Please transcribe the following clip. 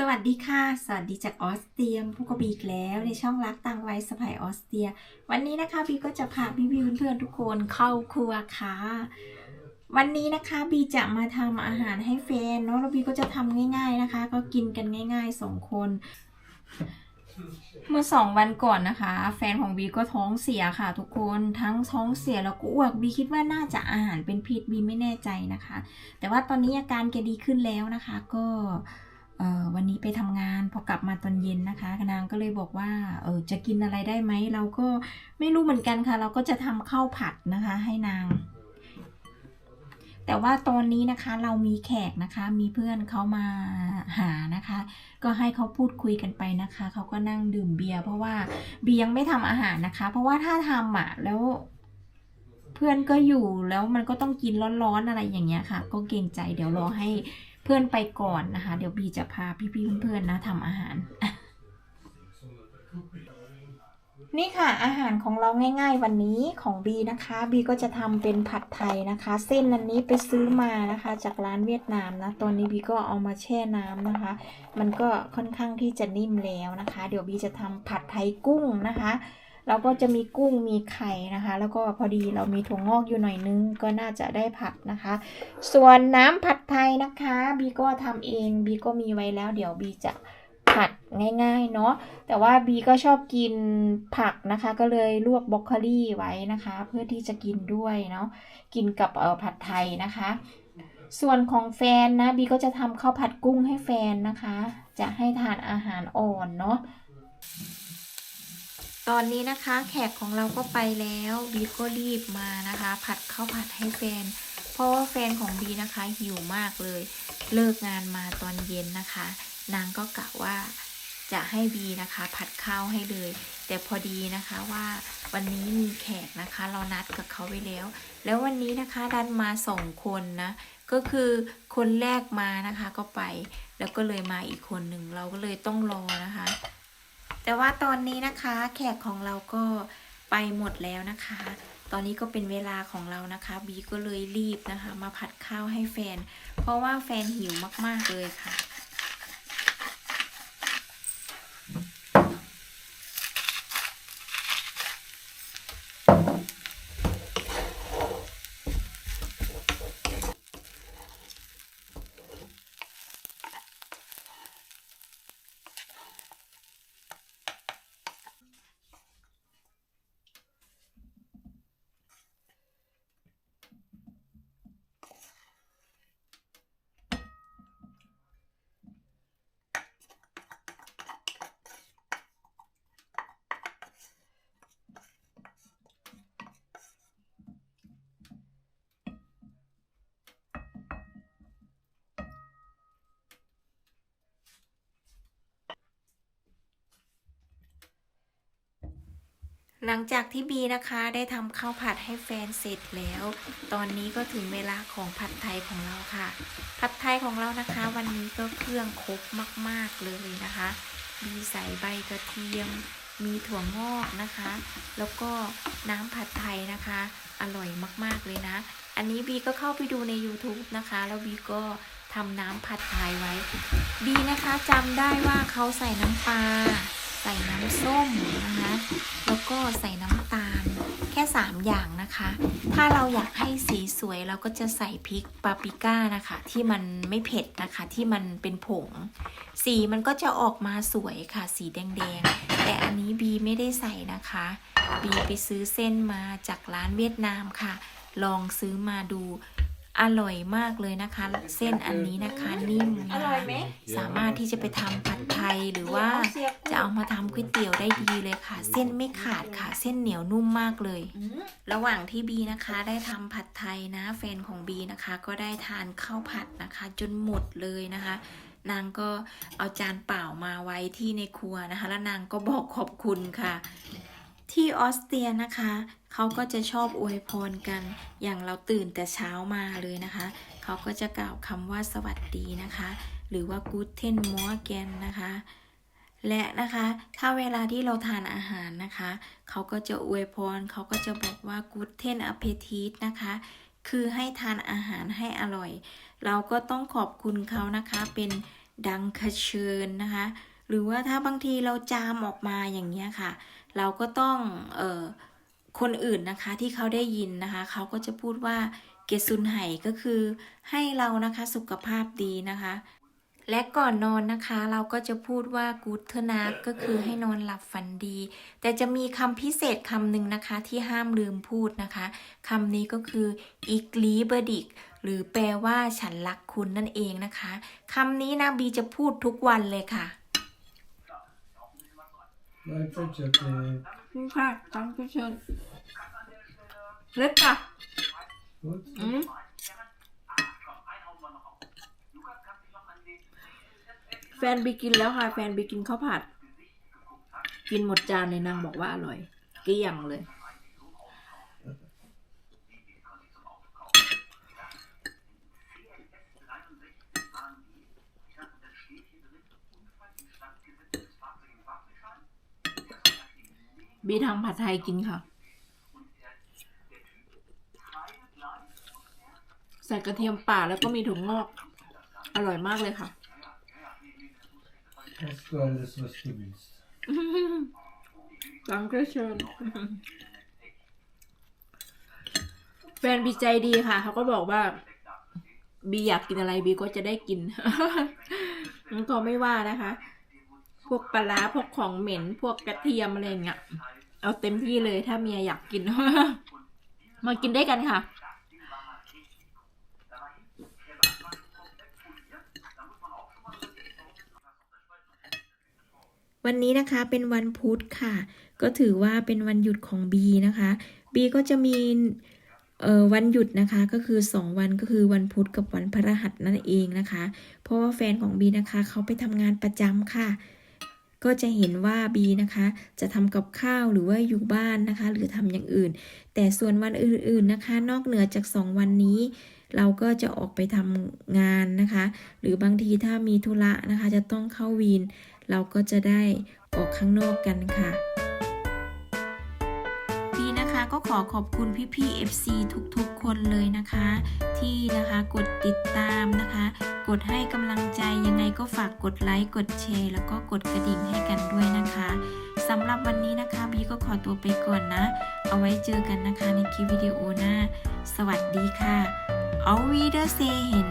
สวัสดีค่ะ สวัสดีจากออสเตรียพบกับบีกแล้วในช่องรักต่างวัยสภัยออสเตรีย วันนี้นะคะบีก็จะพาพี่พี่เพื่อนๆทุกคนเข้าครัวค่ะ วันนี้นะคะบีจะมาทำอาหารให้แฟนเนาะแล้วบีก็จะทำง่าย ๆนะคะ ก็กินกันง่ายๆสองคน เมื่อสองวันก่อนนะคะ แฟนของบีก็ท้องเสียค่ะ ทุกคนทั้งท้องเสียแล้วก็อ้วกบีคิดว่าน่าจะอาหารเป็นพิษบีไม่แน่ใจนะคะ แต่ว่าตอนนี้อาการแกดีขึ้นแล้วนะคะ ก็ วันนี้ไปทำงานพอกลับมาตอนเย็นนะคะนางก็เลยบอกว่าเออจะกินอะไรได้ไหมเราก็ไม่รู้เหมือนกันค่ะ เราก็จะทำข้าวผัดนะคะให้นาง แต่ว่าตอนนี้นะคะเรามีแขกนะคะ มีเพื่อนเขามาหานะคะ ก็ให้เขาพูดคุยกันไปนะคะเขาก็นั่งดื่มเบียร์เพราะว่าเบียร์ยังไม่ทำอาหารนะคะ เพราะว่าถ้าทำอะแล้วเพื่อนก็อยู่แล้วมันก็ต้องกินร้อนๆอะไรอย่างเงี้ยค่ะ ก็เกรงใจเดี๋ยวรอให้ พื่อนไปก่อนนะคะ เดี๋ยวบีจะพาพี่ๆเพื่อนๆนะทำอาหาร นี่ค่ะอาหารของเราง่าย ๆ วันนี้ของบีนะคะบีก็จะทำเป็นผัดไทยนะคะ เส้นอันนี้ไปซื้อมานะคะ จากร้านเวียดนามนะตอนนี้บีก็เอามาแช่น้ำนะคะ มันก็ค่อนข้างที่จะนิ่มแล้วนะคะ เดี๋ยวบีจะทำผัดไทยกุ้งนะคะ เราก็จะมีกุ้งมีไข่นะคะ แล้วก็พอดีเรามีถั่วงอกอยู่หน่อยนึงก็น่าจะได้ผัดนะคะ ส่วนน้ำผัดไทยนะคะ บีก็ทำเองบีก็มีไว้แล้วเดี๋ยวบีจะผัดง่ายๆเนาะแต่ว่าบีก็ชอบกินผักนะคะ ก็เลยลวกบรอกโคลีไว้นะคะ เพื่อที่จะกินด้วยเนาะกินกับเออผัดไทยนะคะ ส่วนของแฟนนะบีก็จะทำข้าวผัดกุ้งให้แฟนนะคะ จะให้ทานอาหารอ่อนเนาะ ตอนนี้นะคะแขกของเราก็ไปแล้วบีก็รีบมานะคะ ผัดข้าวผัดให้แฟน เพราะว่าแฟนของบีนะคะหิวมากเลย เลิกงานมาตอนเย็นนะคะ นางก็กะว่าจะให้บีนะคะ ผัดข้าวให้เลย แต่พอดีนะคะว่าวันนี้มีแขกนะคะ เรานัดกับเขาไว้แล้ว แล้ววันนี้นะคะดันมาสองคนนะก็คือคนแรกมานะคะก็ไป แล้วก็เลยมาอีกคนหนึ่งเราก็เลยต้องรอนะคะ แต่ว่าตอนนี้นะคะแขกของเราก็ไปหมดแล้วนะคะ ตอนนี้ก็เป็นเวลาของเรานะคะ บีก็เลยรีบนะคะ มาผัดข้าวให้แฟน เพราะว่าแฟนหิวมากๆเลยค่ะ หลังจากที่บีนะคะได้ทำข้าวผัดให้แฟนเสร็จแล้ว ตอนนี้ก็ถึงเวลาของผัดไทยของเราค่ะ ผัดไทยของเรานะคะ วันนี้ก็เครื่องครบมาก ๆเลยนะคะมีใส่ใบกระเทียม มีถั่วงอกนะคะ แล้วก็น้ำผัดไทยนะคะ อร่อยมากๆเลยนะ อันนี้บีก็เข้าไปดูใน YouTube นะคะ แล้วบีก็ทำน้ำผัดไทยไว้ บีนะคะจำได้ว่าเขาใส่น้ำปลา ใส่น้ำส้มนะคะ แล้วก็ใส่น้ำตาลแค่ 3 อย่างนะคะ ถ้าเราอยากให้สีสวยเราก็จะใส่พริกปาปริก้านะคะ ที่มันไม่เผ็ดนะคะที่มันเป็นผง สีมันก็จะออกมาสวยค่ะ สีแดงๆ แต่อันนี้บีไม่ได้ใส่นะคะ บีไปซื้อเส้นมาจากร้านเวียดนามค่ะ ลองซื้อมาดู อร่อยมากเลยนะคะ เส้นอันนี้นะคะนิ่มนะคะอร่อยไหมสามารถที่จะไปทำผัดไทยหรือว่าจะเอามาทำก๋วยเตี๋ยวได้ดีเลยค่ะ เส้นไม่ขาดค่ะ เส้นเหนียวนุ่มมากเลย ระหว่างที่บีนะคะได้ทำผัดไทยนะแฟนของบีนะคะ ก็ได้ทานข้าวผัดนะคะ จนหมดเลยนะคะนางก็เอาจานเปล่ามาไว้ที่ในครัวนะคะ แล้วนางก็บอกขอบคุณค่ะ ที่ออสเตรียนะคะ เขาก็จะชอบอวยพรกัน อย่างเราตื่นแต่เช้ามาเลยนะคะ เขาก็จะกล่าวคำว่าสวัสดีนะคะ หรือว่า Guten Morgen นะคะ และนะคะ ถ้าเวลาที่เราทานอาหารนะคะ เขาก็จะอวยพร เขาก็จะบอกว่า Guten Appetit นะคะ คือให้ทานอาหารให้อร่อย เราก็ต้องขอบคุณเขานะคะ เป็นดังเชิญนะคะ หรือว่าถ้าบางทีเราจามออกมาอย่างเงี้ยค่ะ เราก็ต้องเออคนอื่นนะคะที่เขาได้ยินนะคะเขาก็จะพูดว่าเกซุนไห่ก็คือให้เรานะคะสุขภาพดีนะคะ และก่อนนอนนะคะ เราก็จะพูดว่ากูเทนาก็คือให้นอนหลับฝันดี แต่จะมีคำพิเศษคำหนึ่งนะคะที่ห้ามลืมพูดนะคะคำนี้ก็คืออีกลีเบดิกหรือแปลว่าฉันรักคุณนั่นเองนะคะคำนี้นะบีจะพูดทุกวันเลยค่ะ Leute, Chocolate. Ja, danke schön. Lecker. Gut. Mhm. แฟนบีกินแล้วค่ะ แฟนบีกินข้าวผัด กินหมดจานเลยนางบอกว่าอร่อย เกี้ยงเลย บีทำผัดไทยกินค่ะ ใส่กระเทียมป่าแล้วก็มีถั่วงอก อร่อยมากเลยค่ะ Hast du alles, was du willst? Danke schön แฟนบีใจดีค่ะ เขาก็บอกว่า บีอยากกินอะไรบีก็จะได้กินมันก็ไม่ว่านะคะ พวกปลาพวกของเหม็น พวกกระเทียมอะไรเงี้ย เอาเต็มที่เลยถ้าเมียอยากกิน มากินได้กันค่ะวันนี้นะคะเป็นวันพุธค่ะ ก็ถือว่าเป็นวันหยุดของบีนะคะบีก็จะมีเอ่อวันหยุดนะคะก็คือ 2 วันก็คือวันพุธกับวันพฤหัสนั่นเองนะคะ เพราะว่าแฟนของบีนะคะเขาไปทำงานประจำค่ะ ก็จะเห็นว่าบีนะคะจะทำกับข้าวหรือว่าอยู่บ้านนะคะ หรือทำอย่างอื่น แต่ส่วนวันอื่นๆนะคะ นอกเหนือจาก 2 วันนี้ เราก็จะออกไปทำงานนะคะ หรือบางทีถ้ามีธุระนะคะ จะต้องเข้าวีน เราก็จะได้ออกข้างนอกกันค่ะปีนะคะก็ขอขอบคุณพี่ๆ FC ทุกๆ คนเลยนะคะ ที่นะคะ กดติดตามนะคะ กดให้กำลังใจยังไงก็ฝากกดไลค์กดแชร์แล้วก็กดกระดิ่งให้กันด้วยนะคะสำหรับวันนี้นะคะบีก็ขอตัวไปก่อนนะ เอาไว้เจอกันนะคะในคลิปวิดีโอหน้า สวัสดีค่ะเอาวีเดอร์เซเห็น